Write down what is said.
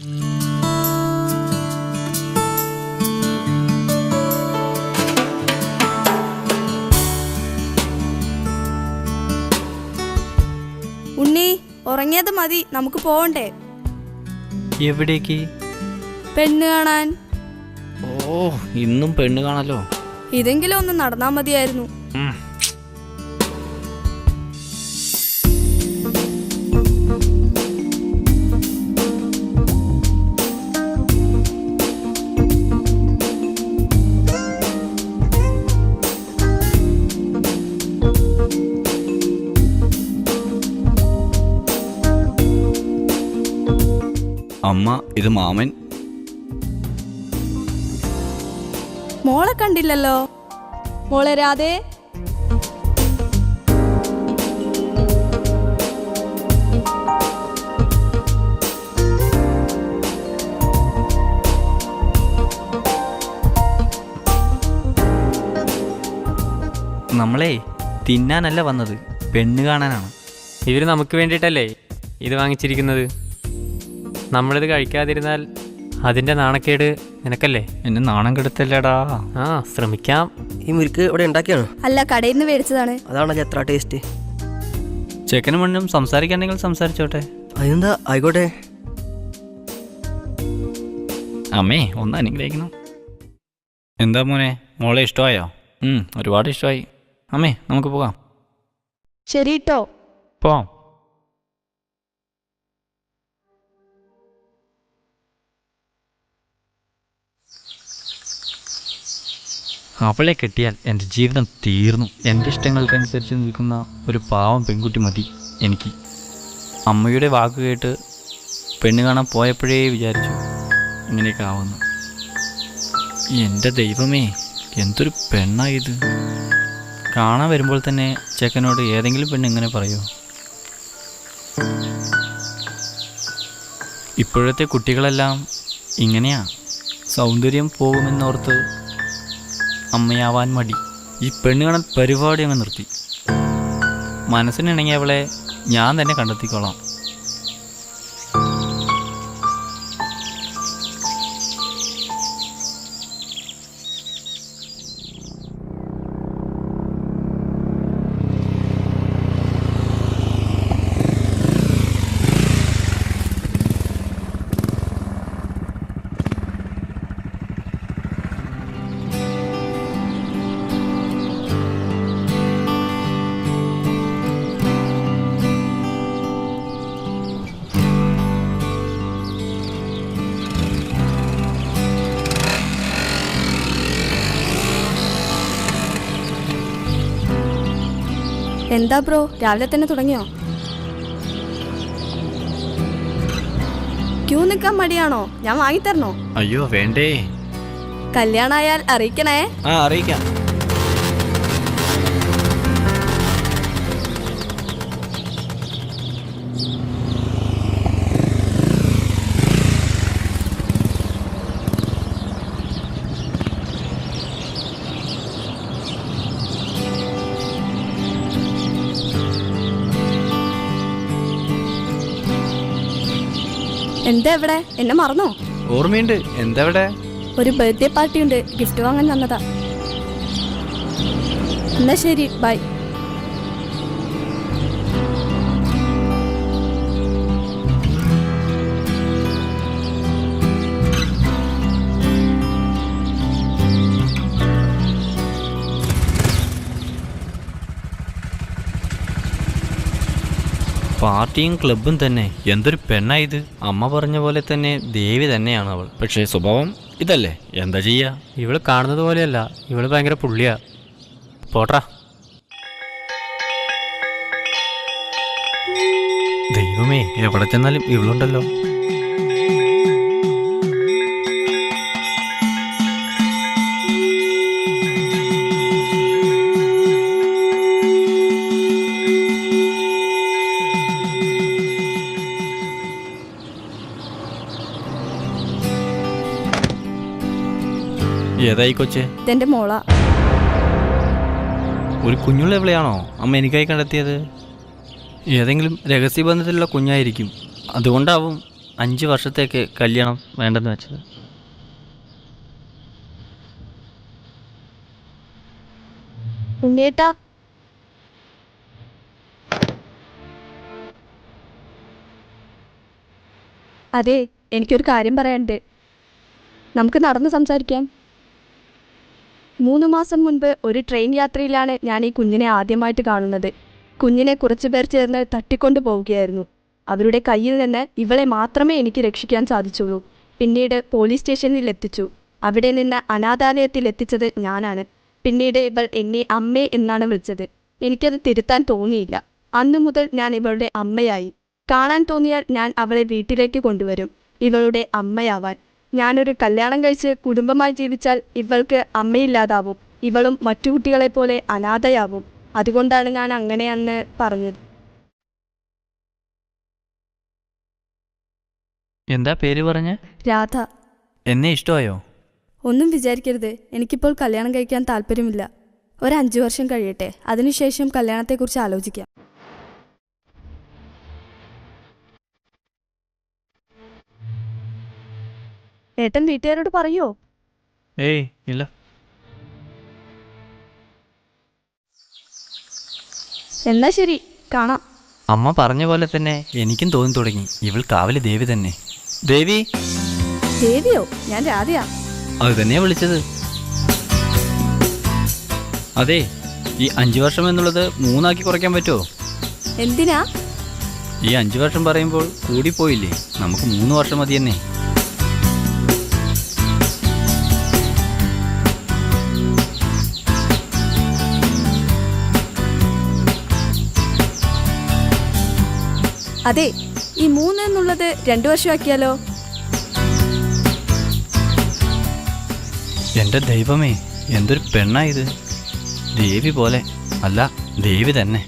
ഉണ്ണി ഉറങ്ങിയത് മതി. നമുക്ക് പോവണ്ടേ? എവിടേക്ക്? പെണ്ണ് കാണാൻ. ഓ ഇന്നും പെണ്ണ് കാണല്ലോ ഇതെങ്കിലും ഒന്ന് നടന്നാ മതിയായിരുന്നു. അമ്മ ഇത് മാമൻ. മോളെ കണ്ടില്ലല്ലോ. മോളെ രാധേ. നമ്മളെ തിന്നാനല്ല വന്നത്. പെണ്ണ് കാണാനാണ്. ഇവർ നമുക്ക് വേണ്ടിയിട്ടല്ലേ ഇത് വാങ്ങിച്ചിരിക്കുന്നത്? നമ്മളിത് കഴിക്കാതിരുന്നാൽ അതിന്റെ നാണക്കേട് നിനക്കല്ലേ? എന്നെ നാണം കെടുത്തല്ലേടാ. ആ ശ്രമിക്കാം. ഈ മുരിക്ക് ഇവിടെ ഉണ്ടാക്കിയാണ്? അല്ല കടയിൽ നിന്ന് മേടിച്ചതാണ്. അതാണ് എത്ര ടേസ്റ്റ്? ചെക്കനും മണ്ണും സംസാരിക്കാണെങ്കിൽ സംസാരിച്ചോട്ടെ. അതെന്താ? ആയിക്കോട്ടെ. അമ്മേ ഒന്ന് അനുഗ്രഹിക്കണം. എന്താ മോനെ? മോളെ ഇഷ്ടമായോ? ഉം, ഒരുപാട് ഇഷ്ടമായി. അമ്മേ നമുക്ക് പോകാം. ശരി കേട്ടോ പോവാം. അവളെ കെട്ടിയാൽ എന്റെ ജീവിതം തീർന്നു. എന്റെ ഇഷ്ടങ്ങൾക്കനുസരിച്ച് നിൽക്കുന്ന ഒരു പാവം പെൺകുട്ടി മതി എനിക്ക്. അമ്മയുടെ വാക്ക് കേട്ട് പെണ്ണ് കാണാൻ പോയപ്പോഴേ വിചാരിച്ചു ഇങ്ങനെയൊക്കെ ആവുന്നു. എന്റെ ദൈവമേ എന്തൊരു പെണ്ണായത് കാണാൻ വരുമ്പോൾ തന്നെ ചെക്കനോട് ഏതെങ്കിലും പെണ്ണ് ഇങ്ങനെ പറയുമോ ഇപ്പോഴത്തെ കുട്ടികളെല്ലാം ഇങ്ങനെയാ. സൗന്ദര്യം പോകുമെന്നോർത്ത് അമ്മയാവാൻ മടി. ഈ പെണ്ണ് കാണാൻ പരിപാടി അങ്ങ് നിർത്തി. മനസ്സിനിണങ്ങിയ അവളെ ഞാൻ തന്നെ കണ്ടെത്തിക്കോളാം. എന്താ ബ്രോ? രാവിലെ തന്നെ തുടങ്ങിയോ? ക്യൂ നിൽക്കാൻ മടിയാണോ? ഞാൻ വാങ്ങിത്തരണോ? അയ്യോ വേണ്ടേ. കല്യാണായാൽ അറിയിക്കണേ. ആ അറിയിക്കാം. എന്താ എവിടെ എന്നെ മറന്നോ? ഓർമ്മയുണ്ട്. എന്താ ഇവിടെ ഒരു ബർത്ത്ഡേ പാർട്ടി ഉണ്ട് ഗിഫ്റ്റ് വാങ്ങാൻ വന്നതാ എന്നാ ശരി ബൈ. പാർട്ടിയും ക്ലബും തന്നെ. എന്തൊരു പെണ്ണായത് അമ്മ പറഞ്ഞ പോലെ തന്നെ ദേവി തന്നെയാണ് അവൾ. പക്ഷേ സ്വഭാവം ഇതല്ലേ? എന്താ ചെയ്യാ? ഇവൾ കാണുന്നത് പോലെയല്ല. ഇവൾ ഭയങ്കര പുള്ളിയാ. പോട്രാ. ദൈവമേ എവിടെ ചെന്നാലും ഇവളുണ്ടല്ലോ. ഏതായി കൊച്ചേ ഇതെന്റെ മോള. ഒരു കുഞ്ഞുള്ള എവിടെയാണോ അമ്മ എനിക്കായി കണ്ടെത്തിയത്? ഏതെങ്കിലും രഹസ്യ ബന്ധത്തിലുള്ള കുഞ്ഞായിരിക്കും. അതുകൊണ്ടാവും അഞ്ച് വർഷത്തേക്ക് കല്യാണം വേണ്ടെന്ന് വെച്ചത്. ഉണ്ണിയേട്ടാ. അതെ എനിക്കൊരു കാര്യം പറയാനുണ്ട്. നമുക്ക് നടന്ന് സംസാരിക്കാം. മൂന്ന് മാസം മുൻപ് ഒരു ട്രെയിൻ യാത്രയിലാണ് ഞാൻ ഈ കുഞ്ഞിനെ ആദ്യമായിട്ട് കാണുന്നത്. കുഞ്ഞിനെ കുറച്ചുപേർ ചേർന്ന് തട്ടിക്കൊണ്ടു പോവുകയായിരുന്നു. അവരുടെ കയ്യിൽ നിന്ന് ഇവളെ മാത്രമേ എനിക്ക് രക്ഷിക്കാൻ സാധിച്ചുള്ളൂ. പിന്നീട് പോലീസ് സ്റ്റേഷനിൽ എത്തിച്ചു. അവിടെ നിന്ന് അനാഥാലയത്തിൽ എത്തിച്ചത് ഞാനാണ്. പിന്നീട് ഇവൾ എന്നെ അമ്മേ എന്നാണ് വിളിച്ചത്. എനിക്കത് തിരുത്താൻ തോന്നിയില്ല. അന്നു മുതൽ ഞാൻ ഇവളുടെ അമ്മയായി. കാണാൻ തോന്നിയാൽ ഞാൻ അവളെ വീട്ടിലേക്ക് കൊണ്ടുവരും. ഇവളുടെ അമ്മയാവാൻ. ഞാനൊരു കല്യാണം കഴിച്ച് കുടുംബമായി ജീവിച്ചാൽ ഇവൾക്ക് അമ്മയില്ലാതാവും. ഇവളും മറ്റു കുട്ടികളെ പോലെ അനാഥയാവും. അതുകൊണ്ടാണ് ഞാൻ അങ്ങനെയെന്ന് പറഞ്ഞത്. എന്താ പേര് പറഞ്ഞ? രാധ. എന്നെ ഇഷ്ടമായോ? ഒന്നും വിചാരിക്കരുത്. എനിക്കിപ്പോൾ കല്യാണം കഴിക്കാൻ താല്പര്യമില്ല. ഒരു അഞ്ചു വർഷം കഴിയട്ടെ. അതിനുശേഷം കല്യാണത്തെക്കുറിച്ച് ആലോചിക്കാം. ഏട്ടൻ വീട്ടുകാരോട് പറയോ? ഏയ് ഇല്ല. എന്നാ ശരി കാണാം. അമ്മ പറഞ്ഞ പോലെ തന്നെ എനിക്കും തോന്നി തുടങ്ങി. ഇവൾ കാവൽ ദേവി തന്നെ. ദേവി? ദേവിയോ? ഞാൻ രാധയാ. അത് തന്നെയാ വിളിച്ചത്. അതെ ഈ അഞ്ചു വർഷം എന്നുള്ളത് മൂന്നാക്കി കുറയ്ക്കാൻ പറ്റുമോ? എന്തിനാ? ഈ അഞ്ചു വർഷം പറയുമ്പോൾ കൂടിപ്പോയില്ലേ? നമുക്ക് മൂന്ന് വർഷം മതി തന്നെ അതെ ഈ മൂന്ന് എന്നുള്ളത് രണ്ടു വർഷമാക്കിയാലോ? എന്റെ ദൈവമേ എന്തൊരു പെണ്ണായത് ദേവി പോലെ. അല്ല ദേവി തന്നെ.